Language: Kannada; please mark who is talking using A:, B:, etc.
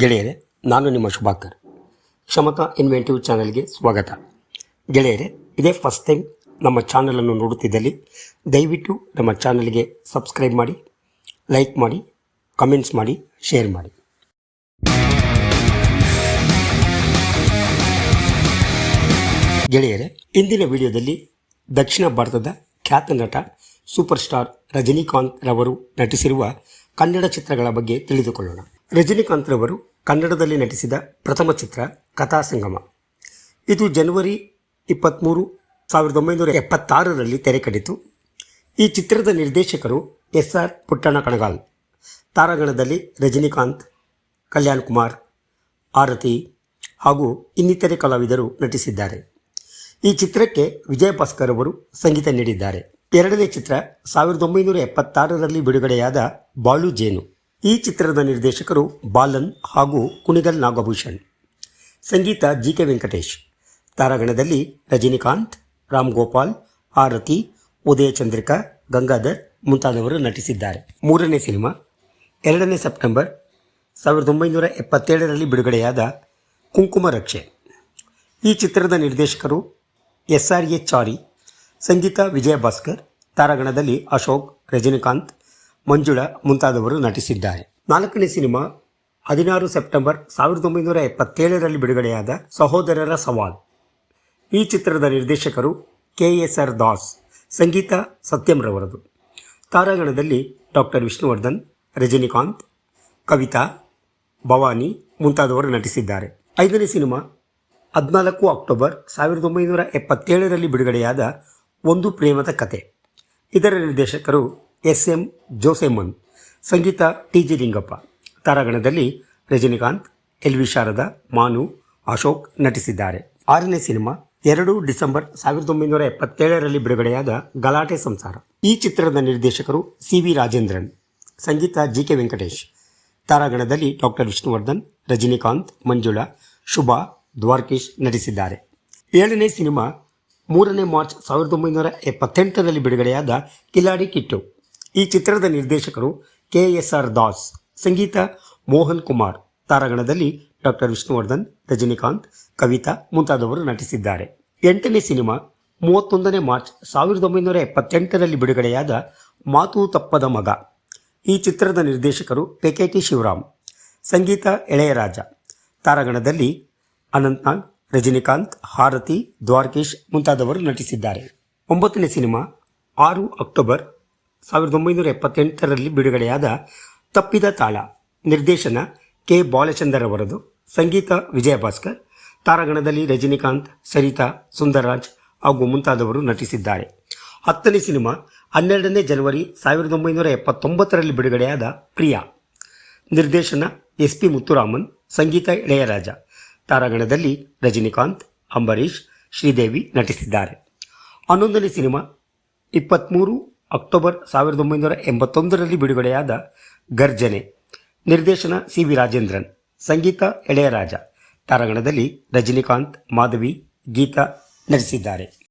A: ಗೆಳೆಯರೆ, ನಾನು ನಿಮ್ಮ ಶುಭಾಕರ್. ಕ್ಷಮತಾ ಇನ್ವೆಂಟಿವ್ ಚಾನಲ್ಗೆ ಸ್ವಾಗತ. ಗೆಳೆಯರೆ, ಇದೇ ಫಸ್ಟ್ ಟೈಮ್ ನಮ್ಮ ಚಾನಲನ್ನು ನೋಡುತ್ತಿದ್ದಲ್ಲಿ, ದಯವಿಟ್ಟು ನಮ್ಮ ಚಾನಲ್ಗೆ ಸಬ್ಸ್ಕ್ರೈಬ್ ಮಾಡಿ ಲೈಕ್ ಮಾಡಿ ಕಮೆಂಟ್ಸ್ ಮಾಡಿ ಶೇರ್ ಮಾಡಿ. ಗೆಳೆಯರೆ, ಇಂದಿನ ವಿಡಿಯೋದಲ್ಲಿ ದಕ್ಷಿಣ ಭಾರತದ ಖ್ಯಾತ ನಟ ಸೂಪರ್ ಸ್ಟಾರ್ ರಜನಿಕಾಂತ್ ರವರು ನಟಿಸಿರುವ ಕನ್ನಡ ಚಿತ್ರಗಳ ಬಗ್ಗೆ ತಿಳಿದುಕೊಳ್ಳೋಣ. ರಜನಿಕಾಂತ್ ರವರು ಕನ್ನಡದಲ್ಲಿ ನಟಿಸಿದ ಪ್ರಥಮ ಚಿತ್ರ ಕಥಾ ಸಂಗಮ. ಇದು ಜನವರಿ ಇಪ್ಪತ್ತ್ಮೂರು ಸಾವಿರದ ಒಂಬೈನೂರ ಎಪ್ಪತ್ತಾರರಲ್ಲಿ ತೆರೆ ಕಂಡಿತು ಈ ಚಿತ್ರದ ನಿರ್ದೇಶಕರು ಎಸ್ ಆರ್ ಪುಟ್ಟಣ ಕಣಗಾಲ್, ತಾರಾಗಣದಲ್ಲಿ ರಜನಿಕಾಂತ್, ಕಲ್ಯಾಣ್ ಕುಮಾರ್, ಆರತಿ ಹಾಗೂ ಇನ್ನಿತರೆ ಕಲಾವಿದರು ನಟಿಸಿದ್ದಾರೆ. ಈ ಚಿತ್ರಕ್ಕೆ ವಿಜಯ ಭಾಸ್ಕರ್ ಅವರು ಸಂಗೀತ ನೀಡಿದ್ದಾರೆ. ಎರಡನೇ ಚಿತ್ರ ಸಾವಿರದ ಒಂಬೈನೂರ ಎಪ್ಪತ್ತಾರರಲ್ಲಿ ಬಿಡುಗಡೆಯಾದ ಬಾಳು ಜೇನು. ಈ ಚಿತ್ರದ ನಿರ್ದೇಶಕರು ಬಾಲನ್ ಹಾಗೂ ಕುಣಿಗಲ್ ನಾಗಭೂಷಣ್. ಸಂಗೀತ ಜಿ ಕೆ ವೆಂಕಟೇಶ್. ತಾರಾಗಣದಲ್ಲಿ ರಜನಿಕಾಂತ್, ರಾಮ್ ಗೋಪಾಲ್, ಆರತಿ, ಉದಯ ಚಂದ್ರಿಕಾ, ಗಂಗಾಧರ್ ಮುಂತಾದವರು ನಟಿಸಿದ್ದಾರೆ. ಮೂರನೇ ಸಿನಿಮಾ, ಎರಡನೇ ಸೆಪ್ಟೆಂಬರ್ ಸಾವಿರದ ಒಂಬೈನೂರ ಎಪ್ಪತ್ತೇಳರಲ್ಲಿ ಬಿಡುಗಡೆಯಾದ ಕುಂಕುಮ ರಕ್ಷೆ. ಈ ಚಿತ್ರದ ನಿರ್ದೇಶಕರು ಎಸ್ ಆರ್ ಎ ಚಾರಿ, ಸಂಗೀತ ವಿಜಯ ಭಾಸ್ಕರ್, ತಾರಾಗಣದಲ್ಲಿ ಅಶೋಕ್, ರಜನಿಕಾಂತ್ ಮಂಜುಳಾ ಮುಂತಾದವರು ನಟಿಸಿದ್ದಾರೆ. ನಾಲ್ಕನೇ ಸಿನಿಮಾ ಹದಿನಾರು ಸೆಪ್ಟೆಂಬರ್ ಸಾವಿರದ ಒಂಬೈನೂರ ಎಪ್ಪತ್ತೇಳರಲ್ಲಿ ಬಿಡುಗಡೆಯಾದ ಸಹೋದರರ ಸವಾಲ್. ಈ ಚಿತ್ರದ ನಿರ್ದೇಶಕರು ಕೆ ಎಸ್ ಆರ್ ದಾಸ್, ಸಂಗೀತ ಸತ್ಯಂರವರದು ತಾರಾಗಣದಲ್ಲಿ ಡಾಕ್ಟರ್ ವಿಷ್ಣುವರ್ಧನ್, ರಜನಿಕಾಂತ್, ಕವಿತಾ, ಭವಾನಿ ಮುಂತಾದವರು ನಟಿಸಿದ್ದಾರೆ. ಐದನೇ ಸಿನಿಮಾ ಹದಿನಾಲ್ಕು ಅಕ್ಟೋಬರ್ ಸಾವಿರದ ಒಂಬೈನೂರ ಎಪ್ಪತ್ತೇಳರಲ್ಲಿ ಬಿಡುಗಡೆಯಾದ ಒಂದು ಪ್ರೇಮದ ಕತೆ. ಇದರ ನಿರ್ದೇಶಕರು ಎಸ್ ಎಂ ಜೋಸೆಮನ್, ಸಂಗೀತ ಟಿ ಜಿ ಲಿಂಗಪ್ಪ. ತಾರಾಗಣದಲ್ಲಿ ರಜನಿಕಾಂತ್ ಎಲ್ ವಿ ಶಾರದಾ, ಮಾನು, ಅಶೋಕ್ ನಟಿಸಿದ್ದಾರೆ. ಆರನೇ ಸಿನಿಮಾ ಎರಡು ಡಿಸೆಂಬರ್ ಸಾವಿರದ ಒಂಬೈನೂರ ಎಪ್ಪತ್ತೇಳರಲ್ಲಿ ಬಿಡುಗಡೆಯಾದ ಗಲಾಟೆ ಸಂಸಾರ. ಈ ಚಿತ್ರದ ನಿರ್ದೇಶಕರು ಸಿ ವಿ ರಾಜೇಂದ್ರನ್, ಸಂಗೀತ ಜಿ ಕೆ ವೆಂಕಟೇಶ್, ತಾರಾಗಣದಲ್ಲಿ ಡಾಕ್ಟರ್ ವಿಷ್ಣುವರ್ಧನ್, ರಜನಿಕಾಂತ್, ಮಂಜುಳಾ, ಶುಭಾ, ದ್ವಾರಕೀಶ್ ನಟಿಸಿದ್ದಾರೆ. ಏಳನೇ ಸಿನಿಮಾ ಮೂರನೇ ಮಾರ್ಚ್ ಸಾವಿರದ ಒಂಬೈನೂರ ಎಪ್ಪತ್ತೆಂಟರಲ್ಲಿ ಬಿಡುಗಡೆಯಾದ ಕಿಲಾಡಿ ಕಿಟ್ಟು. ಈ ಚಿತ್ರದ ನಿರ್ದೇಶಕರು ಕೆ ಎಸ್ ಆರ್ ದಾಸ್, ಸಂಗೀತ ಮೋಹನ್ ಕುಮಾರ್, ತಾರಾಗಣದಲ್ಲಿ ಡಾಕ್ಟರ್ ವಿಷ್ಣುವರ್ಧನ್, ರಜನಿಕಾಂತ್, ಕವಿತಾ ಮುಂತಾದವರು ನಟಿಸಿದ್ದಾರೆ. ಎಂಟನೇ ಸಿನಿಮಾ, ಮೂವತ್ತೊಂದನೇ ಮಾರ್ಚ್ ಸಾವಿರದ ಒಂಬೈನೂರ ಎಪ್ಪತ್ತೆಂಟರಲ್ಲಿ ಬಿಡುಗಡೆಯಾದ ಮಾತು ತಪ್ಪದ ಮಗ. ಈ ಚಿತ್ರದ ನಿರ್ದೇಶಕರು ಪೆಕೆಟಿ ಶಿವರಾಮ್, ಸಂಗೀತ ಎಳೆಯರಾಜ, ತಾರಾಗಣದಲ್ಲಿ ಅನಂತ್ನಾಗ್, ರಜನಿಕಾಂತ್, ಹಾರತಿ, ದ್ವಾರಕೇಶ್ ಮುಂತಾದವರು ನಟಿಸಿದ್ದಾರೆ. ಒಂಬತ್ತನೇ ಸಿನಿಮಾ, ಆರು ಅಕ್ಟೋಬರ್ ಸಾವಿರದ ಒಂಬೈನೂರ ಎಪ್ಪತ್ತೆಂಟರಲ್ಲಿ ಬಿಡುಗಡೆಯಾದ ತಪ್ಪಿದ ತಾಳ, ನಿರ್ದೇಶನ ಕೆ. ಬಾಲಚಂದರ್ ಅವರದು, ಸಂಗೀತ ವಿಜಯಭಾಸ್ಕರ್, ತಾರಾಗಣದಲ್ಲಿ ರಜನಿಕಾಂತ್, ಸರಿತಾ, ಸುಂದರರಾಜ್ ಹಾಗೂ ಮುಂತಾದವರು ನಟಿಸಿದ್ದಾರೆ. ಹತ್ತನೇ ಸಿನಿಮಾ ಹನ್ನೆರಡನೇ ಜನವರಿ ಸಾವಿರದ ಒಂಬೈನೂರ ಎಪ್ಪತ್ತೊಂಬತ್ತರಲ್ಲಿ ಬಿಡುಗಡೆಯಾದ ಪ್ರಿಯಾ. ನಿರ್ದೇಶನ ಎಸ್ ಪಿ ಮುತ್ತುರಾಮನ್, ಸಂಗೀತ ಇಳೆಯರಾಜ, ತಾರಾಗಣದಲ್ಲಿ ರಜನಿಕಾಂತ್, ಅಂಬರೀಷ್, ಶ್ರೀದೇವಿ ನಟಿಸಿದ್ದಾರೆ. ಹನ್ನೊಂದನೇ ಸಿನಿಮಾ ಇಪ್ಪತ್ತ್ಮೂರು ಅಕ್ಟೋಬರ್ ಸಾವಿರದ ಒಂಬೈನೂರ ಎಂಬತ್ತೊಂದರಲ್ಲಿ ಬಿಡುಗಡೆಯಾದ ಗರ್ಜನೆ. ನಿರ್ದೇಶನ ಸಿ ವಿ ರಾಜೇಂದ್ರನ್, ಸಂಗೀತ ಎಳೆಯರಾಜ. ತಾರಾಗಣದಲ್ಲಿ ರಜನಿಕಾಂತ್, ಮಾಧವಿ, ಗೀತಾ ನಟಿಸಿದ್ದಾರೆ.